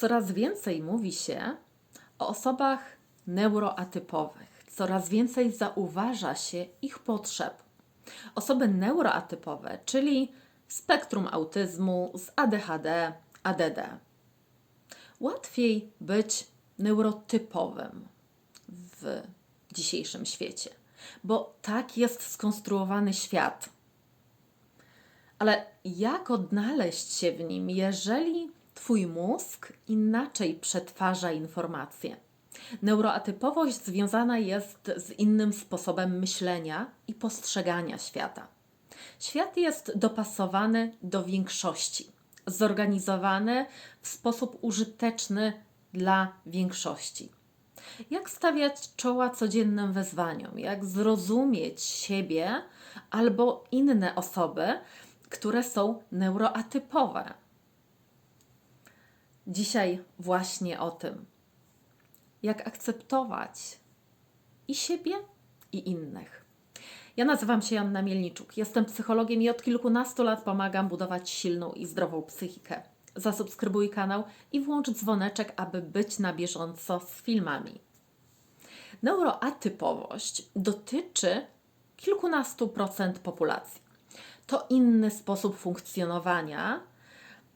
Coraz więcej mówi się o osobach neuroatypowych, coraz więcej zauważa się ich potrzeb. Osoby neuroatypowe, czyli spektrum autyzmu z ADHD, ADD. Łatwiej być neurotypowym w dzisiejszym świecie, bo tak jest skonstruowany świat. Ale jak odnaleźć się w nim, jeżeli Twój mózg inaczej przetwarza informacje? Neuroatypowość związana jest z innym sposobem myślenia i postrzegania świata. Świat jest dopasowany do większości, zorganizowany w sposób użyteczny dla większości. Jak stawiać czoła codziennym wyzwaniom, jak zrozumieć siebie albo inne osoby, które są neuroatypowe. Dzisiaj właśnie o tym. Jak akceptować i siebie, i innych. Ja nazywam się Janna Mielniczuk. Jestem psychologiem i od kilkunastu lat pomagam budować silną i zdrową psychikę. Zasubskrybuj kanał i włącz dzwoneczek, aby być na bieżąco z filmami. Neuroatypowość dotyczy kilkunastu procent populacji. To inny sposób funkcjonowania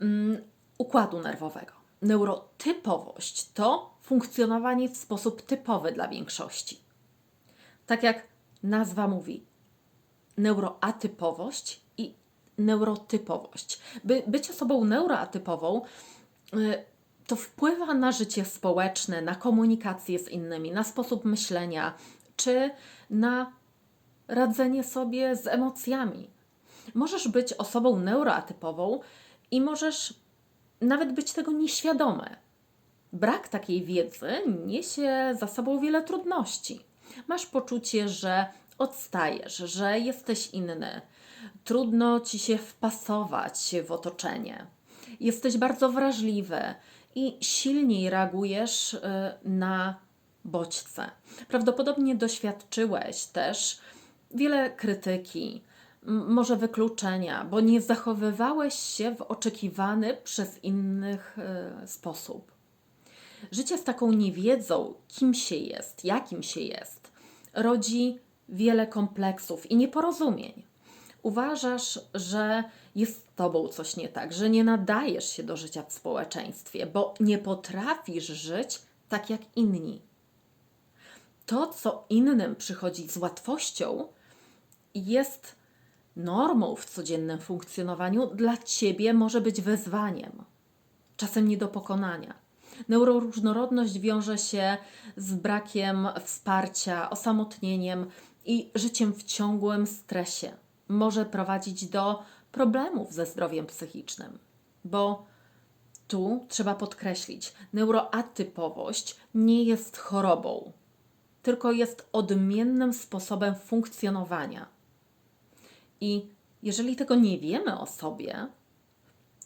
mm, układu nerwowego. Neurotypowość to funkcjonowanie w sposób typowy dla większości. Tak jak nazwa mówi, neuroatypowość i neurotypowość. By być osobą neuroatypową, y, to wpływa na życie społeczne, na komunikację z innymi, na sposób myślenia, czy na radzenie sobie z emocjami. Możesz być osobą neuroatypową i możesz nawet być tego nieświadome. Brak takiej wiedzy niesie za sobą wiele trudności. Masz poczucie, że odstajesz, że jesteś inny. Trudno ci się wpasować w otoczenie. Jesteś bardzo wrażliwy i silniej reagujesz y, na bodźce. Prawdopodobnie doświadczyłeś też wiele krytyki, może wykluczenia, bo nie zachowywałeś się w oczekiwany przez innych y, sposób. Życie z taką niewiedzą, kim się jest, jakim się jest, rodzi wiele kompleksów i nieporozumień. Uważasz, że jest z tobą coś nie tak, że nie nadajesz się do życia w społeczeństwie, bo nie potrafisz żyć tak jak inni. To, co innym przychodzi z łatwością, jest normą w codziennym funkcjonowaniu, dla ciebie może być wyzwaniem, czasem nie do pokonania. Neuroróżnorodność wiąże się z brakiem wsparcia, osamotnieniem i życiem w ciągłym stresie. Może prowadzić do problemów ze zdrowiem psychicznym, bo tu trzeba podkreślić, neuroatypowość nie jest chorobą, tylko jest odmiennym sposobem funkcjonowania. I jeżeli tego nie wiemy o sobie,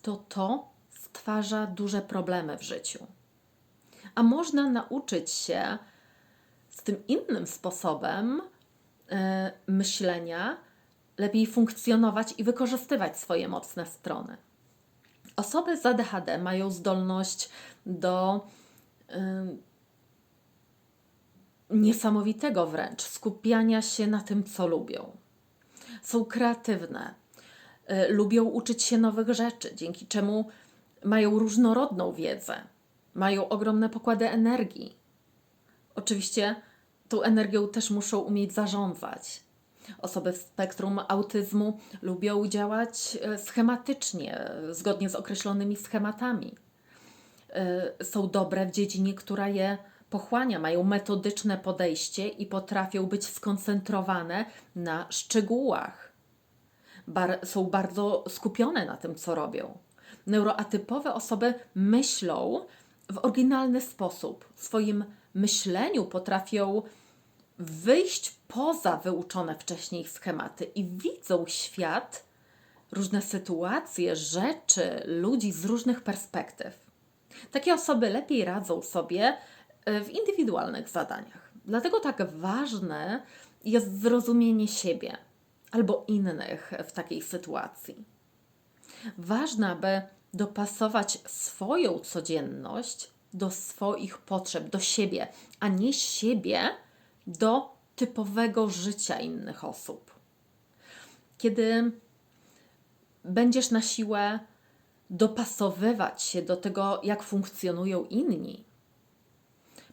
to to stwarza duże problemy w życiu. A można nauczyć się z tym innym sposobem yy, myślenia, lepiej funkcjonować i wykorzystywać swoje mocne strony. Osoby z ADHD mają zdolność do yy, niesamowitego wręcz skupiania się na tym, co lubią. Są kreatywne, yy, lubią uczyć się nowych rzeczy, dzięki czemu mają różnorodną wiedzę, mają ogromne pokłady energii. Oczywiście tą energią też muszą umieć zarządzać. Osoby w spektrum autyzmu lubią działać e, schematycznie, zgodnie z określonymi schematami. E, są dobre w dziedzinie, która je pochłania, mają metodyczne podejście i potrafią być skoncentrowane na szczegółach. Bar są bardzo skupione na tym, co robią. Neuroatypowe osoby myślą w oryginalny sposób. W swoim myśleniu potrafią wyjść poza wyuczone wcześniej schematy i widzą świat, różne sytuacje, rzeczy, ludzi z różnych perspektyw. Takie osoby lepiej radzą sobie w indywidualnych zadaniach. Dlatego tak ważne jest zrozumienie siebie albo innych w takiej sytuacji. Ważne, aby dopasować swoją codzienność do swoich potrzeb, do siebie, a nie siebie do typowego życia innych osób. Kiedy będziesz na siłę dopasowywać się do tego, jak funkcjonują inni,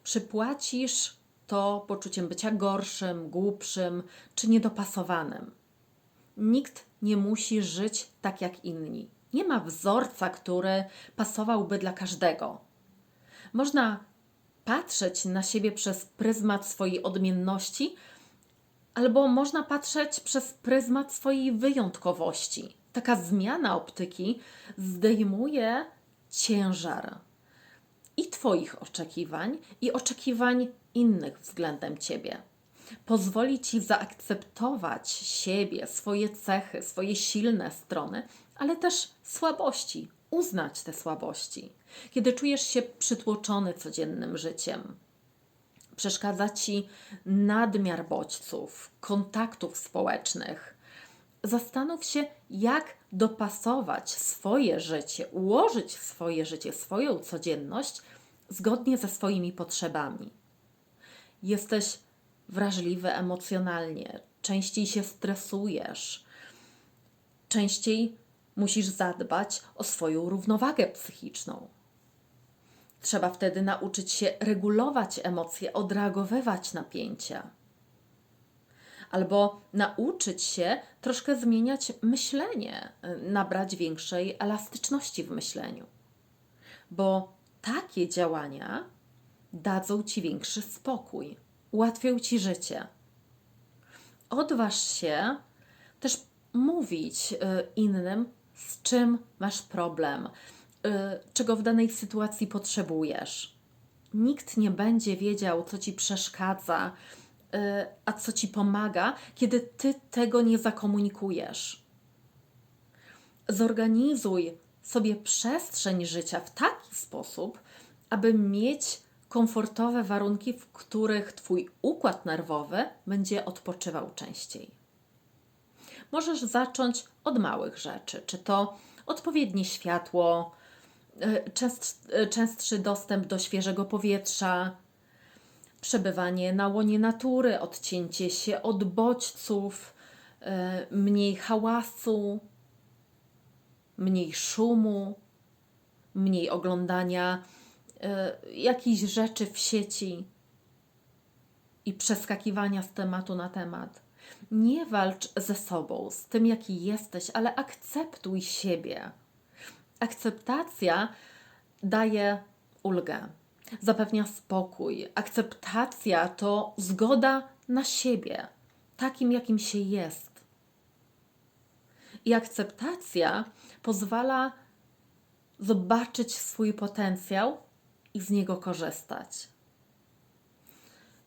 przypłacisz to poczuciem bycia gorszym, głupszym czy niedopasowanym. Nikt nie musi żyć tak jak inni. Nie ma wzorca, który pasowałby dla każdego. Można patrzeć na siebie przez pryzmat swojej odmienności, albo można patrzeć przez pryzmat swojej wyjątkowości. Taka zmiana optyki zdejmuje ciężar i Twoich oczekiwań, i oczekiwań innych względem Ciebie. Pozwoli Ci zaakceptować siebie, swoje cechy, swoje silne strony, ale też słabości, uznać te słabości. Kiedy czujesz się przytłoczony codziennym życiem, przeszkadza Ci nadmiar bodźców, kontaktów społecznych, zastanów się, jak dopasować swoje życie, ułożyć swoje życie, swoją codzienność zgodnie ze swoimi potrzebami. Jesteś wrażliwy emocjonalnie, częściej się stresujesz, częściej musisz zadbać o swoją równowagę psychiczną. Trzeba wtedy nauczyć się regulować emocje, odreagowywać napięcia. Albo nauczyć się troszkę zmieniać myślenie, nabrać większej elastyczności w myśleniu. Bo takie działania dadzą ci większy spokój, ułatwią ci życie. Odważ się też mówić y, innym, z czym masz problem, y, czego w danej sytuacji potrzebujesz. Nikt nie będzie wiedział, co ci przeszkadza, y, a co ci pomaga, kiedy ty tego nie zakomunikujesz. Zorganizuj sobie przestrzeń życia w taki sposób, aby mieć komfortowe warunki, w których Twój układ nerwowy będzie odpoczywał częściej. Możesz zacząć od małych rzeczy, czy to odpowiednie światło, y, y, częstszy dostęp do świeżego powietrza, przebywanie na łonie natury, odcięcie się od bodźców, y, mniej hałasu, mniej szumu, mniej oglądania jakichś rzeczy w sieci i przeskakiwania z tematu na temat. Nie walcz ze sobą, z tym, jaki jesteś, ale akceptuj siebie. Akceptacja daje ulgę, zapewnia spokój. Akceptacja to zgoda na siebie, takim, jakim się jest. I akceptacja pozwala zobaczyć swój potencjał i z niego korzystać.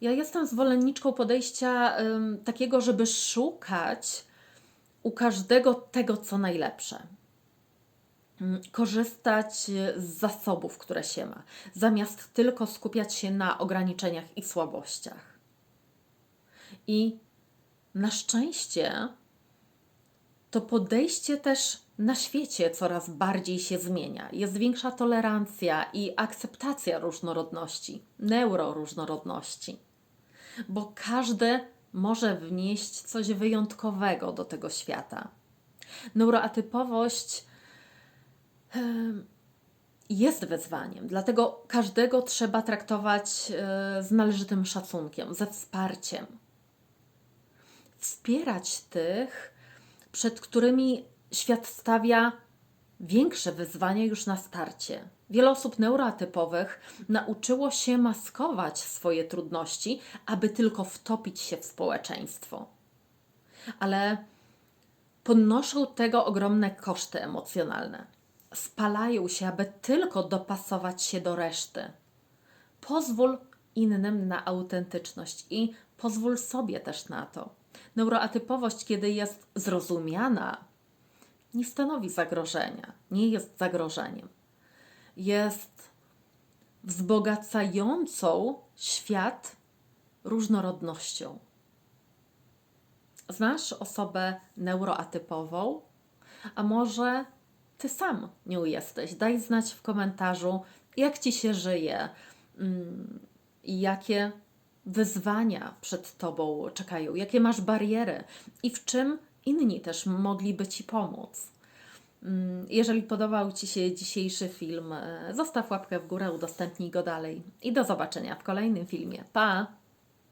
Ja jestem zwolenniczką podejścia takiego, żeby szukać u każdego tego, co najlepsze. Ym, korzystać z zasobów, które się ma, zamiast tylko skupiać się na ograniczeniach i słabościach. I na szczęście to podejście też na świecie coraz bardziej się zmienia. Jest większa tolerancja i akceptacja różnorodności, neuroróżnorodności bo każdy może wnieść coś wyjątkowego do tego świata. Neuroatypowość jest wyzwaniem, dlatego każdego trzeba traktować e, z należytym szacunkiem, ze wsparciem. Wspierać tych, przed którymi świat stawia większe wyzwania już na starcie. Wiele osób neurotypowych nauczyło się maskować swoje trudności, aby tylko wtopić się w społeczeństwo. Ale podnoszą tego ogromne koszty emocjonalne. Spalają się, aby tylko dopasować się do reszty. Pozwól innym na autentyczność i pozwól sobie też na to. Neuroatypowość, kiedy jest zrozumiana, nie stanowi zagrożenia, nie jest zagrożeniem jest wzbogacającą świat różnorodnością. Znasz osobę neuroatypową, a może ty sam nią jesteś. Daj znać w komentarzu, jak ci się żyje mm, i jakie wyzwania przed tobą czekają, jakie masz bariery i w czym inni też mogliby ci pomóc. Mm, Jeżeli podobał Ci się dzisiejszy film, zostaw łapkę w górę, udostępnij go dalej i do zobaczenia w kolejnym filmie. Pa!